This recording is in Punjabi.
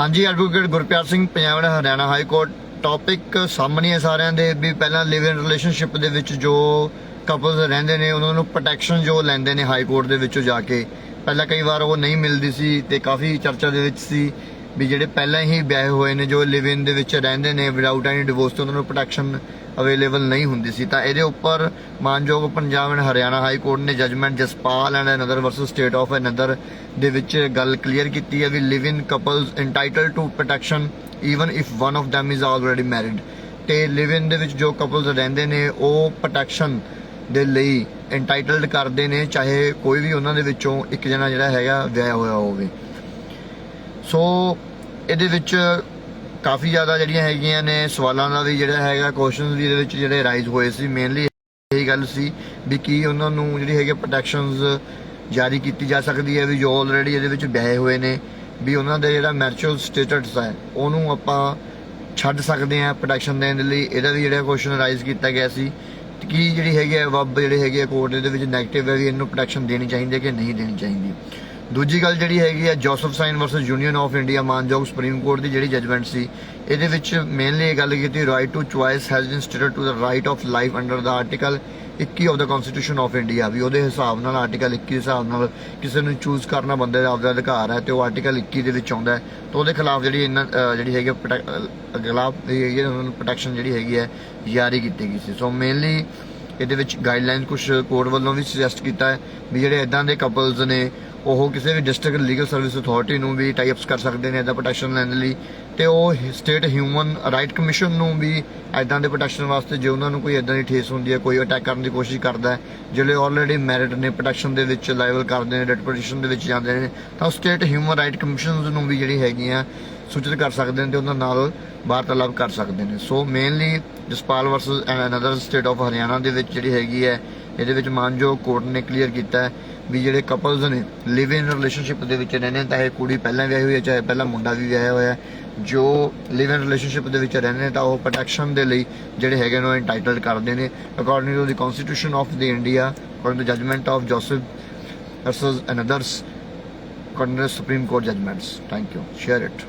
ਹਾਂਜੀ ਐਡਵੋਕੇਟ ਗੁਰਪਿਆਰ ਸਿੰਘ, ਪੰਜਾਬ ਦਾ ਹਰਿਆਣਾ ਹਾਈ ਕੋਰਟ। ਟੌਪਿਕ ਸਾਹਮਣੇ ਹੈ ਸਾਰਿਆਂ ਦੇ ਵੀ ਪਹਿਲਾਂ ਲਿਵ ਇਨ ਰਿਲੇਸ਼ਨਸ਼ਿਪ ਦੇ ਵਿੱਚ ਜੋ ਕਪਲਸ ਰਹਿੰਦੇ ਨੇ, ਉਹਨਾਂ ਨੂੰ ਪ੍ਰੋਟੈਕਸ਼ਨ ਜੋ ਲੈਂਦੇ ਨੇ ਹਾਈ ਕੋਰਟ ਦੇ ਵਿੱਚੋਂ ਜਾ ਕੇ। ਪਹਿਲਾਂ ਕਈ ਵਾਰ ਉਹ ਨਹੀਂ ਮਿਲਦੀ ਸੀ ਤੇ ਕਾਫੀ ਚਰਚਾ ਦੇ ਵਿੱਚ ਸੀ। ਵੀ ਜਿਹੜੇ ਪਹਿਲਾਂ ਹੀ ਵਿਆਹੇ ਹੋਏ ਨੇ, ਜੋ ਲਿਵ ਇਨ ਦੇ ਵਿੱਚ ਰਹਿੰਦੇ ਨੇ ਵਿਦਆਊਟ ਐਨੀ ਡਿਵੋਰਸ ਤੇ ਉਹਨਾਂ ਨੂੰ ਪ੍ਰੋਟੈਕਸ਼ਨ ਅਵੇਲੇਬਲ ਨਹੀਂ ਹੁੰਦੀ ਸੀ। ਤਾਂ ਇਹਦੇ ਉੱਪਰ ਮਾਨਯੋਗ Punjab and Haryana high court ਨੇ judgment Jaspal and another versus state of another ਦੇ ਵਿੱਚ ਗੱਲ ਕਲੀਅਰ ਕੀਤੀ ਹੈ ਵੀ live in couples entitle to protection even if one of them is already married ਤੇ ਲਿਵ ਇਨ ਦੇ ਵਿੱਚ ਜੋ ਕਪਲਸ ਰਹਿੰਦੇ ਨੇ, ਉਹ ਪ੍ਰੋਟੈਕਸ਼ਨ ਦੇ ਲਈ ਇੰਟਾਈਟਲਡ ਕਰਦੇ ਨੇ, ਚਾਹੇ ਕੋਈ ਵੀ ਉਹਨਾਂ ਦੇ ਵਿੱਚੋਂ ਇੱਕ ਜਣਾ ਜਿਹੜਾ ਹੈਗਾ ਵਿਆਹ ਹੋਇਆ ਹੋਵੇ। ਸੋ ਇਹਦੇ ਵਿੱਚ ਕਾਫੀ ਜ਼ਿਆਦਾ ਜਿਹੜੀਆਂ ਹੈਗੀਆਂ ਨੇ ਸਵਾਲਾਂ ਦਾ ਵੀ ਜਿਹੜਾ ਹੈਗਾ ਕੁਐਸਚਨਸ ਵੀ ਇਹਦੇ ਵਿੱਚ ਜਿਹੜੇ ਰਾਈਜ਼ ਹੋਏ ਸੀ। ਮੇਨਲੀ ਇਹ ਗੱਲ ਸੀ ਵੀ ਕੀ ਉਹਨਾਂ ਨੂੰ ਜਿਹੜੀ ਹੈਗੇ ਪ੍ਰੋਟੈਕਸ਼ਨਸ ਜਾਰੀ ਕੀਤੀ ਜਾ ਸਕਦੀ ਹੈ, ਵੀ ਜੋ ਆਲਰੇਡੀ ਇਹਦੇ ਵਿੱਚ ਬਹਿ ਹੋਏ ਨੇ, ਵੀ ਉਹਨਾਂ ਦਾ ਜਿਹੜਾ ਮੈਚੁਅਲ ਸਟੇਟਸ ਹੈ, ਉਹਨੂੰ ਆਪਾਂ ਛੱਡ ਸਕਦੇ ਹਾਂ ਪ੍ਰੋਟੈਕਸ਼ਨ ਦੇਣ ਦੇ ਲਈ। ਇਹਦਾ ਵੀ ਜਿਹੜਾ ਕੁਐਸਚਨ ਰਾਈਜ਼ ਕੀਤਾ ਗਿਆ ਸੀ ਤੇ ਕੀ ਜਿਹੜੀ ਹੈਗੀ ਹੈ ਵਬ ਜਿਹੜੇ ਹੈਗੇ ਆ ਕੋਰਟ ਦੇ ਵਿੱਚ ਨੈਗੇਟਿਵ ਹੈ, ਵੀ ਇਹਨੂੰ ਪ੍ਰੋਟੈਕਸ਼ਨ ਦੇਣੀ ਚਾਹੀਦੀ ਹੈ ਕਿ ਨਹੀਂ ਦੇਣੀ ਚਾਹੀਦੀ। ਦੂਜੀ ਗੱਲ ਜਿਹੜੀ ਹੈਗੀ ਹੈ Joseph Shine versus Union of India ਮਾਨਯੋਗ ਸੁਪਰੀਮ ਕੋਰਟ ਦੀ ਜਿਹੜੀ ਜਜਮੈਂਟ ਸੀ, ਇਹਦੇ ਵਿੱਚ ਮੇਨਲੀ ਇਹ ਗੱਲ ਕੀਤੀ right to choice has been stated to the right of life under the article 21 of the constitution of India ਵੀ ਉਹਦੇ ਹਿਸਾਬ ਨਾਲ ਆਰਟੀਕਲ 21 ਦੇ ਹਿਸਾਬ ਨਾਲ ਕਿਸੇ ਨੂੰ ਚੂਜ਼ ਕਰਨਾ ਬੰਦੇ ਦਾ ਆਪਦਾ ਅਧਿਕਾਰ ਹੈ ਤੇ ਉਹ ਆਰਟੀਕਲ 21 ਦੇ ਵਿੱਚ ਆਉਂਦਾ ਹੈ। ਤਾਂ ਉਹਦੇ ਖਿਲਾਫ ਜਿਹੜੀ ਇਹਨਾਂ ਜਿਹੜੀ ਹੈਗੀ ਖਿਲਾਫ ਇਹ ਉਹਨਾਂ ਨੂੰ ਪ੍ਰੋਟੈਕਸ਼ਨ ਜਿਹੜੀ ਹੈਗੀ ਹੈ ਜਾਰੀ ਕੀਤੀ ਗਈ ਸੀ। ਸੋ ਮੇਨਲੀ ਇਹਦੇ ਵਿੱਚ ਗਾਈਡਲਾਈਨ ਕੁਝ ਕੋਰਟ ਵੱਲੋਂ ਵੀ ਸੁਜੈਸਟ ਕੀਤਾ ਹੈ ਵੀ ਜਿਹੜੇ ਇਦਾਂ ਦੇ ਕਪਲਸ ਨੇ ਉਹ ਕਿਸੇ ਵੀ ਡਿਸਟ੍ਰਿਕਟ ਲੀਗਲ ਸਰਵਿਸ ਅਥਾਰਟੀ ਨੂੰ ਵੀ ਟਾਈ ਅਪਸ ਕਰ ਸਕਦੇ ਨੇ ਇਹਦਾ ਪ੍ਰੋਟੈਕਸ਼ਨ ਲੈਣ ਲਈ ਤੇ ਉਹ ਸਟੇਟ ਹਿਊਮਨ ਰਾਈਟ ਕਮਿਸ਼ਨ ਨੂੰ ਵੀ ਐਦਾਂ ਦੇ ਪ੍ਰੋਟੈਕਸ਼ਨ ਵਾਸਤੇ ਜੇ ਉਹਨਾਂ ਨੂੰ ਕੋਈ ਐਦਾਂ ਦੀ ਠੇਸ ਹੁੰਦੀ ਹੈ, ਕੋਈ ਅਟੈਕ ਕਰਨ ਦੀ ਕੋਸ਼ਿਸ਼ ਕਰਦਾ ਹੈ, ਜਿਹੜੇ ਆਲਰੇਡੀ ਮੈਰਿਟ ਨੇ ਪ੍ਰੋਟੈਕਸ਼ਨ ਦੇ ਵਿੱਚ ਲਾਇਬਲ ਕਰਦੇ ਨੇ ਡੈਟ ਪੋਜੀਸ਼ਨ ਦੇ ਵਿੱਚ ਜਾਂਦੇ ਨੇ, ਤਾਂ ਸਟੇਟ ਹਿਊਮਨ ਰਾਈਟ ਕਮਿਸ਼ਨਸ ਨੂੰ ਵੀ ਜਿਹੜੀ ਹੈਗੀਆਂ ਸੂਚਿਤ ਕਰ ਸਕਦੇ ਨੇ ਤੇ ਉਹਨਾਂ ਨਾਲ ਵਾਰਤਾਲਾਪ ਕਰ ਸਕਦੇ ਨੇ। So mainly Jaspal versus another state of Haryana ਦੇ ਵਿੱਚ ਜਿਹੜੀ ਹੈਗੀ ਹੈ, ਇਹਦੇ ਵਿੱਚ ਮਾਨਯੋਗ ਕੋਰਟ ਨੇ ਕਲੀਅਰ ਕੀਤਾ ਹੈ ਵੀ ਜਿਹੜੇ ਕਪਲਸ ਨੇ ਲਿਵ ਇਨ ਰਿਲੇਸ਼ਨਸ਼ਿਪ ਦੇ ਵਿੱਚ ਰਹਿੰਦੇ ਨੇ, ਤਾਂ ਇਹ ਕੁੜੀ ਪਹਿਲਾਂ ਵਿਆਹੀ ਹੋਈ ਹੈ, ਚਾਹੇ ਪਹਿਲਾਂ ਮੁੰਡਾ ਵੀ ਵਿਆਹਿਆ ਹੋਇਆ ਹੈ। ਜੋ ਲਿਵ ਇਨ ਰਿਲੇਸ਼ਨਸ਼ਿਪ ਦੇ ਵਿੱਚ ਰਹਿੰਦੇ ਨੇ, ਤਾਂ ਉਹ ਪ੍ਰੋਟੈਕਸ਼ਨ ਦੇ ਲਈ ਜਿਹੜੇ ਹੈਗੇ ਨੇ, ਉਹ ਇੰਟਾਈਟਲਡ ਕਰਦੇ ਨੇ। According to the constitution of the India according to judgment of Joseph versus others according to supreme court judgments thank you share it